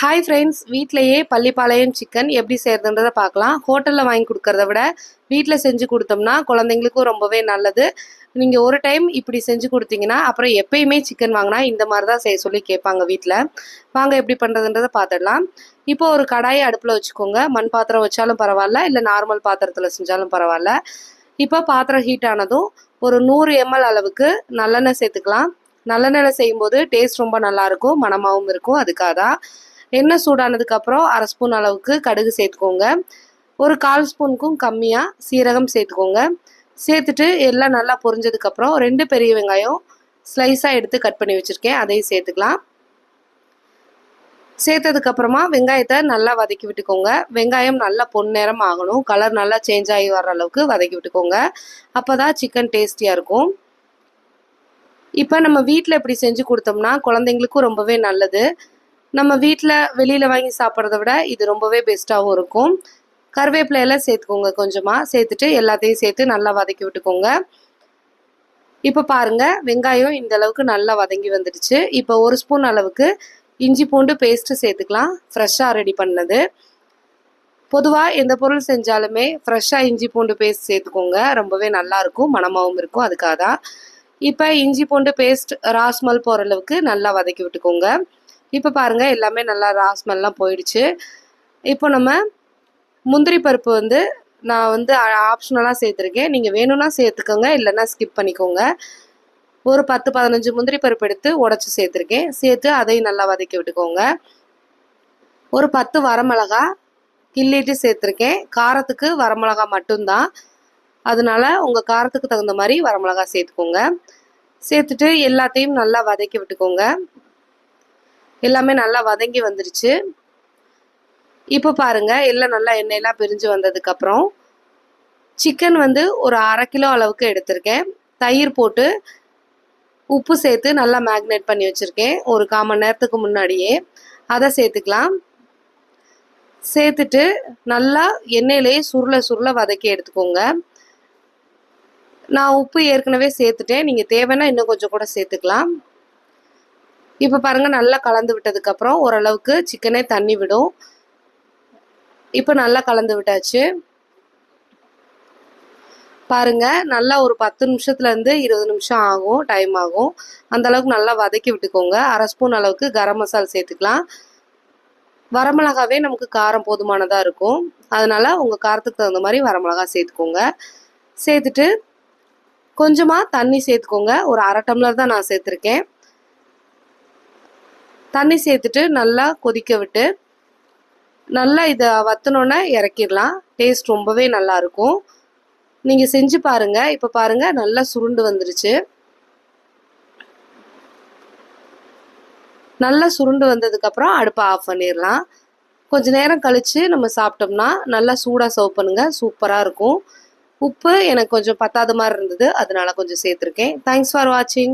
Hi friends வீட்டிலையே Pallipalayam chicken எப்படி செய்கிறதுன்றதை பார்க்கலாம். ஹோட்டலில் வாங்கி கொடுக்கறத விட வீட்டில் செஞ்சு கொடுத்தோம்னா குழந்தைங்களுக்கும் ரொம்பவே நல்லது. நீங்கள் ஒரு டைம் இப்படி செஞ்சு கொடுத்தீங்கன்னா அப்புறம் எப்பயுமே சிக்கன் வாங்கினா இந்த மாதிரி தான் செய்ய சொல்லி கேட்பாங்க வீட்டில் வாங்க எப்படி பண்ணுறதுன்றதை பார்த்துடலாம். இப்போ ஒரு கடாயை அடுப்பில் வச்சுக்கோங்க. மண் பாத்திரம் வச்சாலும் பரவாயில்ல இல்லை நார்மல் பாத்திரத்தில் செஞ்சாலும் பரவாயில்ல. இப்போ பாத்திரம் ஹீட் ஆனதும் ஒரு நூறு எம்எல் அளவுக்கு நல்லெண்ணெய் சேர்த்துக்கலாம். நல்லெண்ணெய் செய்யும்போது டேஸ்ட் ரொம்ப நல்லாயிருக்கும் மனமாகவும் இருக்கும் அதுக்காக தான் எண்ணெய் சூடானதுக்கு அப்புறம் அரை ஸ்பூன் அளவுக்கு கடுகு சேர்த்துக்கோங்க. ஒரு கால் ஸ்பூனுக்கும் கம்மியாக சீரகம் சேர்த்துக்கோங்க. சேர்த்துட்டு எல்லாம் நல்லா பொரிஞ்சதுக்கப்புறம் ரெண்டு பெரிய வெங்காயம் ஸ்லைஸாக எடுத்து கட் பண்ணி வச்சுருக்கேன். அதையும் சேர்த்துக்கலாம். சேர்த்ததுக்கப்புறமா வெங்காயத்தை நல்லா வதக்கி விட்டுக்கோங்க. வெங்காயம் நல்லா பொன்னிறம் ஆகணும். கலர் நல்லா சேஞ்ச் ஆகி வர்ற அளவுக்கு வதக்கி விட்டுக்கோங்க. அப்போ தான் சிக்கன் டேஸ்டியாக இருக்கும். இப்போ நம்ம வீட்டில் இப்படி செஞ்சு கொடுத்தோம்னா குழந்தைங்களுக்கும் ரொம்பவே நல்லது. நம்ம வீட்டில் வெளியில் வாங்கி சாப்பிட்றத விட இது ரொம்பவே பெஸ்ட்டாகவும் இருக்கும். கருவேப்பிலையெல்லாம் சேர்த்துக்கோங்க கொஞ்சமாக சேர்த்துட்டு எல்லாத்தையும் சேர்த்து நல்லா வதக்கி விட்டுக்கோங்க. இப்போ பாருங்கள் வெங்காயம் இந்த அளவுக்கு நல்லா வதங்கி வந்துடுச்சு. இப்போ ஒரு ஸ்பூன் அளவுக்கு இஞ்சி பூண்டு பேஸ்ட்டு சேர்த்துக்கலாம். ஃப்ரெஷ்ஷாக ரெடி பண்ணது. பொதுவாக எந்த பொருள் செஞ்சாலுமே ஃப்ரெஷ்ஷாக இஞ்சி பூண்டு பேஸ்ட் சேர்த்துக்கோங்க. ரொம்பவே நல்லாயிருக்கும் மனமாகவும் இருக்கும். அதுக்காக தான். இப்போ இஞ்சி பூண்டு பேஸ்ட் ராஸ்மல் போகிற அளவுக்கு நல்லா வதக்கி விட்டுக்கோங்க. இப்போ பாருங்கள் எல்லாமே நல்லா ராஸ்மெல்லாம் போயிடுச்சு. இப்போ நம்ம முந்திரி பருப்பு வந்து நான் வந்து ஆப்ஷனலாக சேர்த்துருக்கேன். நீங்கள் வேணும்னா சேர்த்துக்கோங்க இல்லைன்னா ஸ்கிப் பண்ணிக்கோங்க. ஒரு பத்து பதினஞ்சு முந்திரி பருப்பு எடுத்து உடச்சி சேர்த்துருக்கேன். சேர்த்து அதையும் நல்லா வதக்கி விட்டுக்கோங்க. ஒரு பத்து வரமிளகா கிள்ளிட்டு சேர்த்துருக்கேன். காரத்துக்கு வரமிளகா மட்டும்தான். அதனால உங்கள் காரத்துக்கு தகுந்த மாதிரி வரமிளகா சேர்த்துக்கோங்க. சேர்த்துட்டு எல்லாத்தையும் நல்லா வதக்கி விட்டுக்கோங்க. எல்லாமே நல்லா வதங்கி வந்துருச்சு. இப்போ பாருங்கள் எல்லாம் நல்லா எண்ணெயெல்லாம் பிரிஞ்சு வந்ததுக்கப்புறம் சிக்கன் வந்து ஒரு அரை கிலோ அளவுக்கு எடுத்திருக்கேன். தயிர் போட்டு உப்பு சேர்த்து நல்லா மேக்னேட் பண்ணி வச்சுருக்கேன். ஒரு கால் மணி நேரத்துக்கு முன்னாடியே. அதை சேர்த்துக்கலாம். சேர்த்துட்டு நல்லா எண்ணெயிலேயே சுருள சுருள வதக்கி எடுத்துக்கோங்க. நான் உப்பு ஏற்கனவே சேர்த்துட்டேன். நீங்கள் தேவைன்னா இன்னும் கொஞ்சம் கூட சேர்த்துக்கலாம். இப்போ பாருங்கள் நல்லா கலந்து விட்டதுக்கப்புறம் ஓரளவுக்கு சிக்கனே தண்ணி விடும். இப்போ நல்லா கலந்து விட்டாச்சு. பாருங்க நல்லா ஒரு பத்து நிமிஷத்துலேருந்து இருபது நிமிஷம் ஆகும் டைம் ஆகும். அந்த அளவுக்கு நல்லா வதக்கி விட்டுக்கோங்க. அரை ஸ்பூன் அளவுக்கு கரம் மசாலா சேர்த்துக்கலாம். வரமிளகாவே நமக்கு காரம் போதுமானதாக இருக்கும். அதனால் உங்கள் காரத்துக்கு தகுந்த மாதிரி வரமிளகா சேர்த்துக்கோங்க. சேர்த்துட்டு கொஞ்சமாக தண்ணி சேர்த்துக்கோங்க. ஒரு அரை டம்ளர் தான் நான் சேர்த்துருக்கேன். தண்ணி சேர்த்துட்டு நல்லா கொதிக்க விட்டு நல்லா இதை வத்தினோன்னே இறக்கிடலாம். டேஸ்ட் ரொம்பவே நல்லாயிருக்கும். நீங்கள் செஞ்சு பாருங்கள் இப்போ பாருங்கள் நல்லா சுருண்டு வந்துருச்சு. நல்லா சுருண்டு வந்ததுக்கப்புறம் அடுப்பை ஆஃப் பண்ணிடலாம். கொஞ்ச நேரம் கழித்து நம்ம சாப்பிட்டோம்னா நல்லா சூடாக சர்வ் பண்ணுங்கள் சூப்பராக இருக்கும். உப்பு எனக்கு கொஞ்சம் பத்தாத மாதிரி இருந்தது. அதனால கொஞ்சம் சேர்த்துருக்கேன். தேங்க்ஸ் ஃபார் வாட்சிங்